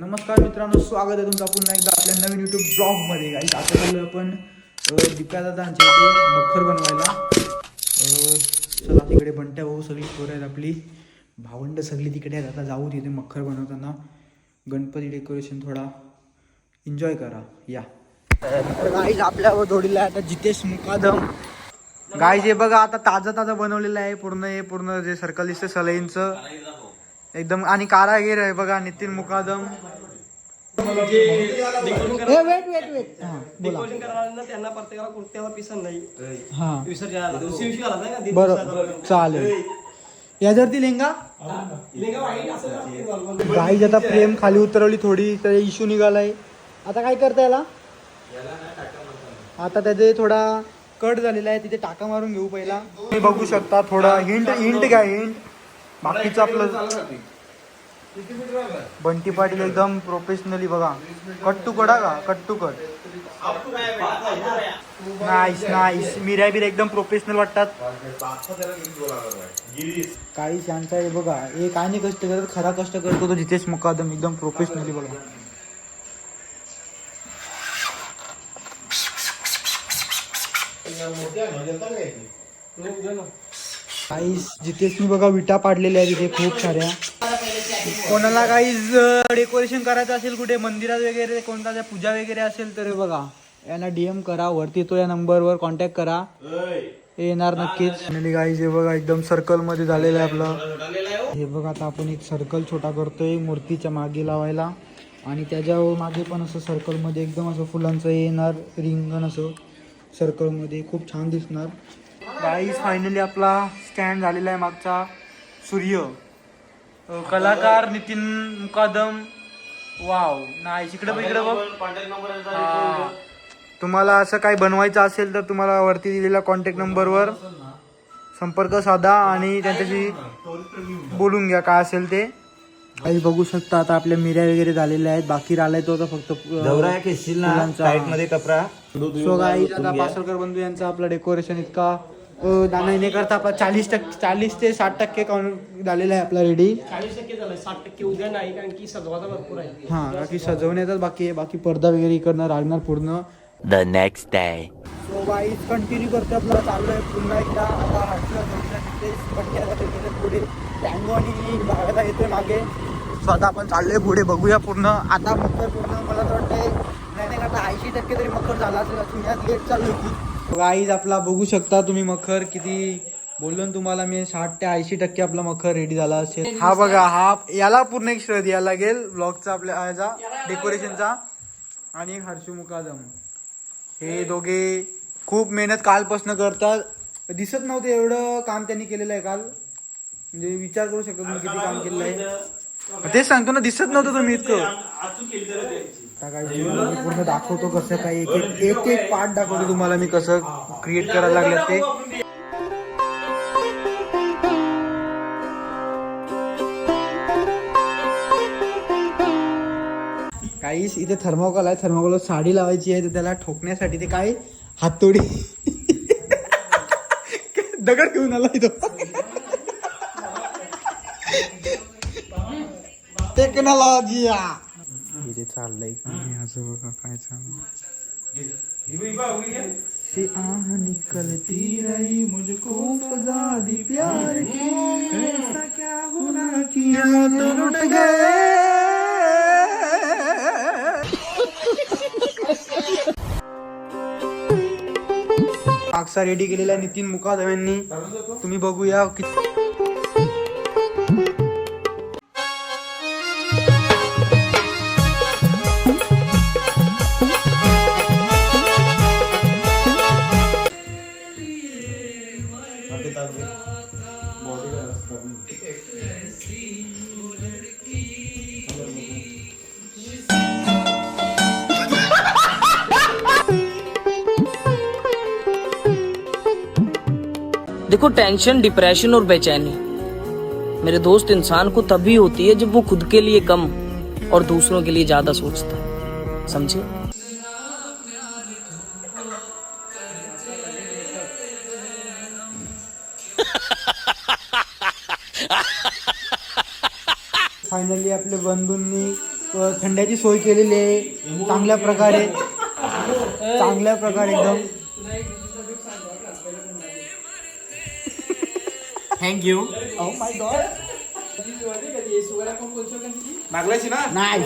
नमस्कार मित्रांनो स्वागत आहे तुमचं पुन्हा एकदा आपल्या नवीन युट्यूब ब्लॉगमध्ये काही आता चाललो आपण दीप्या दादांच्या इथे मखर बनवायला. चला तिकडे बंट्या भाऊ सगळी पोरं आहेत आपली. भावंड सगळी तिकडे आहेत. आता जाऊ तिथे मखर बनवताना. गणपती डेकोरेशन थोडा एन्जॉय करा. या. गाईज आपल्यावर जोडीला आता जितेश मुकादम. गाय जे बघा आता ताजं ताजं बनवलेलं आहे. पूर्ण हे पूर्ण जे सर्कल दिसतं सलईंचं. एकदम आणि कारागीर आहे बघा Nitin Mukadam. Wait wait wait हा बोला डेकोरेशन करणाऱ्यांना त्यांना प्रत्येकाला कुर्त्याला पिसन नाही हा. विसर्जनाला दुसऱ्या दिवशी घालत नाही का दीड बरं चालेल. याच्यावरती लेंगा दिवसाचा. लेंगा? वाईट असं असते normal. गाईज आता फ्रेम खाली उतरवली थोडी तर इश्यू निघालाय. आता काय करता याला? आता त्याचे थोडा कट झालेला आहे तिथे टाका मारून घेऊ पहिला. तुम्ही बघू शकता थोडा. हिंट हिंट घ्या हिंट बाकीचं आपलं बंटी पाटील एकदम प्रोफेशनली बघा. कट टू कडा का? Cut to cut. Nice nice मिऱ्या बिऱ्या एकदम प्रोफेशनल वाटतात. काही शांत आहे बघा. काय नाही कष्ट करत खरा कष्ट करतो तो जितेश मुकादम. एकदम प्रोफेशनली बघा. काहीच जिथेच मी बघा विटा पाडलेल्या आहेत तिथे खूप साऱ्या. कोणाला गाईज डेकोरेशन करायचं असेल कुठे मंदिरात वगैरे कोणता त्या पूजा वगैरे असेल तर बघा. यांना डीएम करा वरती तो या नंबरवर कॉन्टॅक्ट करा. येणार नक्कीच. आणि गाईज हे बघा एकदम सर्कलमध्ये झालेलं आहे आपलं. हे बघा आता आपण एक सर्कल छोटा करतोय मूर्तीच्या मागे लावायला. आणि त्याच्यामागे पण असं सर्कलमध्ये एकदम असं फुलांचं हे येणार रिंगण असं सर्कलमध्ये खूप छान दिसणार. गाईज फायनली आपला स्टँड झालेला आहे मागचा सूर्य. कलाकार नितीन मुकादम. वाव नाही इकडे बघ इकडे बघ. हा. तुम्हाला असं काही बनवायचं असेल तर तुम्हाला वरती दिलेल्या कॉन्टॅक्ट नंबरवर संपर्क साधा आणि त्यांच्याशी बोलून घ्या काय असेल ते. काही बघू शकता आता आपल्या मिऱ्या वगैरे झालेल्या आहेत. बाकी राहिलाय तो आता फक्त मध्ये कपडा. सो गाईज आता पासरकर बंधू यांचं आपलं डेकोरेशन इतका दाना येणे करता आपला चाळीस टक्के चाळीस ते साठ टक्के काउंट झालेला आहे आपला रेडी. चाळीस टक्के झालं साठ टक्के उद्या नाही कारण की सजवाचा भरपूर आहे. हा बाकी सजवण्याचाच बाकी आहे बाकी पडदा वगैरे इकडनं लागणार पूर्ण. The next day. So guys continue करतो आपला चालू आहे पुन्हा एकदा. आता तिथे पुढे. टँगो आणि भागायला येतोय मागे. सो आता आपण चाललोय पुढे बघूया पूर्ण. आता मकर पूर्ण मला तर वाटतंय नाही नाही आता ऐंशी टक्के तरी मकर झाला असेल असून यात लेट चालू होती गाईज आपला बघू शकता तुम्ही मखर किती बोललो ना तुम्हाला मी साठ ते ऐंशी टक्के आपला मखर रेडी झाला असेल. हा बघा हा याला पूर्ण एक श्रेय द्यायला लागेल ब्लॉगचा आपल्या ह्याचा डेकोरेशनचा आणि हर्षू मुकादम. हे दोघे खूप मेहनत कालपासून करतात. दिसत नव्हतं एवढं काम त्यांनी केलेलं आहे काल. म्हणजे विचार करू शकत नाही किती काम केलेलं आहे. तेच सांगतो ना दिसत नव्हतं तुम्ही इतकं. आता काय मी पूर्ण दाखवतो कसं काय एक एक एक एक पार्ट दाखवतो तुम्हाला मी कसं क्रिएट करायला लागलं ते. काहीच इथे थर्माकोल आहे. थर्माकोल साडी लावायची आहे तर त्याला ठोकण्यासाठी ते काय? हातोडी. दगड घेऊन आला इथं. टेक्नॉलॉजी जिया चाललंय. बघा काय चाललंय. से आह निकलती रही मुझको प्यार की. ऐसा क्या गुनाह किया तो लुट गए? रेडी केलेला नितीन मुकादम यांनी तुम्ही बघूया किती देखो टेंशन डिप्रेशन और बेचैनी। मेरे दोस्त इंसान को तभी होती है जब वो खुद के लिए कम और दूसरों के लिए ज़्यादा सोचता है। समझे? फायनली आपले बंधूंनी थंड्याची सोय केलेली आहे. चांगल्या प्रकारे. चांगल्या प्रकारे एकदम. Thank you Oh my God. मागलायची ना नाही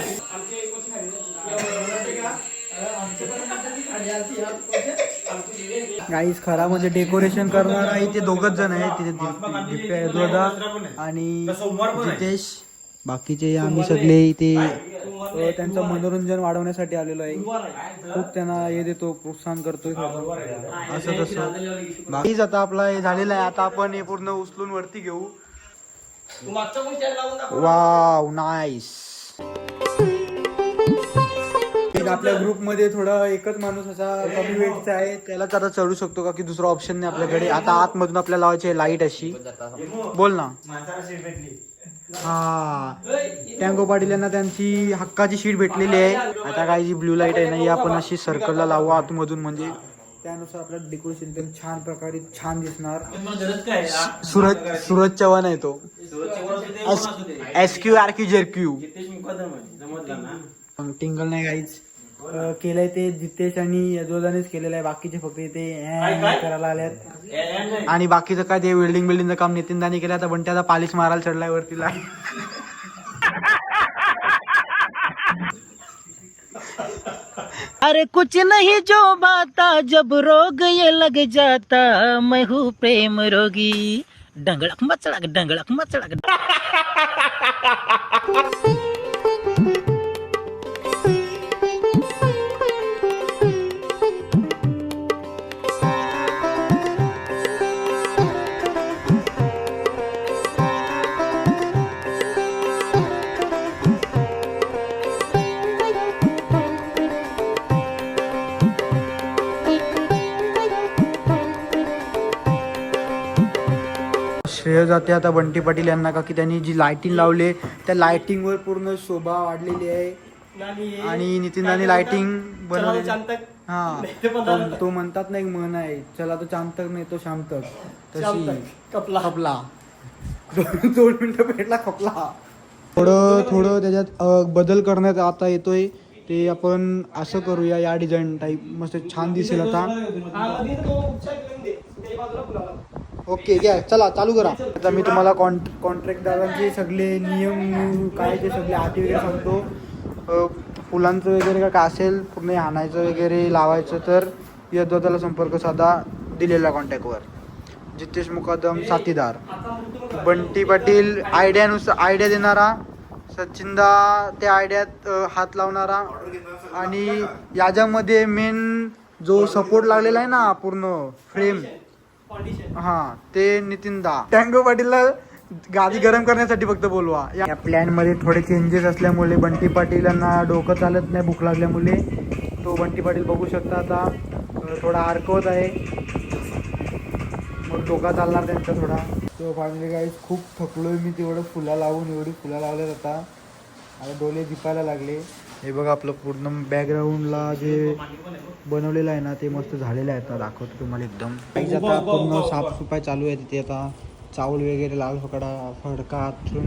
गाईस खरा म्हणजे डेकोरेशन करणार आहे ते दोघच जण आहेत तिथे दिप्या आणि जितेश बाकीचे आम्ही सगळे इथे त्यांचं मनोरंजन वाढवण्यासाठी आलेलो आहे. खूप त्यांना हे देतो प्रोत्साहन करतोय. असं तसं. बाकीच आता आपला हे झालेलं आहे. आता आपण हे पूर्ण उचलून वरती घेऊ. वाव नाईस आपल्या ग्रुपमध्ये थोडा एकच माणूस असा कमी वेटचा आहे. त्यालाच आता चढू शकतो का की दुसरा ऑप्शन नाही आपल्याकडे? आता आतमधून आपल्याला लावायची लाइट अशी. बोल ना. हा. टँगो पाटील यांना त्यांची हक्काची शीट भेटलेली आहे. आता काय जी ब्ल्यू लाइट आहे ना ही आपण अशी सर्कलला लावू आतमधून. म्हणजे त्यानुसार आपलं डेकोरेशन एकदम छान प्रकारे छान दिसणार. सूरज सूरज चव्हाण आहे तो. एस क्यू आर क्यू जेर क्यू टिंगल नाही काहीच केलंय ते जितेश आणि यजोदानेच केलेलं आहे. बाकीचे फक्त इथे करायला आल्यात आणि बाकीचं काय ते बिल्डिंग बिल्डिंगचं काम नितीन दानी केलं. आता आता पालिश मारायला चढलाय वरतीला. अरे कुछ नहीं जो बाता जब रोग ये लग जाता मैं हूँ प्रेम रोगी। डंगड़क मचड़क डंगड़क मचड़क। श्रेय जाते आता बंटी पाटील यांना का की त्यांनी जी लाइटिंग लावली त्या लाइटिंग वर पूर्ण शोभा वाढलेली आहे आणि आणि नितीन दानी लाइटिंग चला बनवली. हा ते म्हणतात ना एक म्हण आहे चला तो चांतक नाही तो शांतक तशी. कपला खपला दोन मिनिटं भेटला खपला थोडं थोडं त्याच्यात बदल करण्यात आता येतोय ते आपण असं करूया या डिझाईन टाईप मस्त छान दिसेल आता ओके घ्या चला चालू करा. आता मी तुम्हाला कॉन्ट कॉन्ट्रॅक्टदारांचे सगळे नियम काय ते सगळे आधी वगैरे सांगतो. फुलांचं वगैरे काय असेल पूर्ण आणायचं वगैरे लावायचं तर यद्वताला संपर्क साधा दिलेला कॉन्टॅक्टवर जितेश मुकादम साथीदार. बंटी पाटील आयडियानुसार आयडिया देणारा. सचिनदा त्या आयडियात हात लावणारा. आणि याच्यामध्ये मेन जो सपोर्ट लागलेला आहे ना पूर्ण फ्रेम हा ते नितीन दा. टँगो पाटीलला गादी गरम करण्यासाठी फक्त बोलवा. या प्लॅनमध्ये थोडे चेंजेस असल्यामुळे बंटी पाटील यांना डोकं चालत नाही भूक लागल्यामुळे. तो बंटी पाटील बघू शकता आता. थोडा आरकवत आहे. मग डोका चालणार त्यांचा थोडा. तो फायनली काही खूप थकलोय मी तेवढं. फुला लावून एवढी फुला लावल्यात आता. आता डोले दिपायला लागले. हे बघा आपलं पूर्ण बॅकग्राऊंडला जे बनवलेलं आहे ना ते मस्त झालेलं आहे. आता दाखवतो तुम्हाला एकदम. आता पूर्ण साफसफाई चालू आहे तिथे. आता चावल वगैरे लाल फकडा फडका तिथे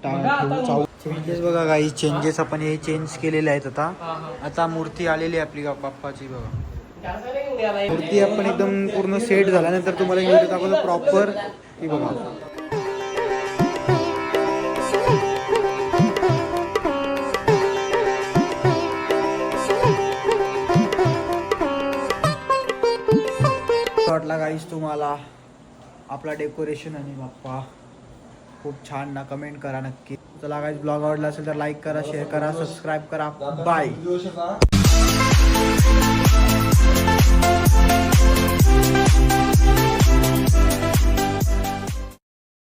चावल चेंजेस बघा काही चेंजेस आपण हे चेंज केलेले आहेत आता. आता मूर्ती आलेली आहे आपली बाप्पाची बघा. मूर्ती आपण एकदम पूर्ण सेट झाल्यानंतर तुम्हाला व्हिडिओ दाखवतो प्रॉपर ही बघा. काहीच तुम्हाला आपला डेकोरेशन आणि बाप्पा खूप छान ना कमेंट करा नक्की. चला काहीच ब्लॉग आवडला असेल तर लाईक करा शेअर करा सबस्क्राईब करा. बाय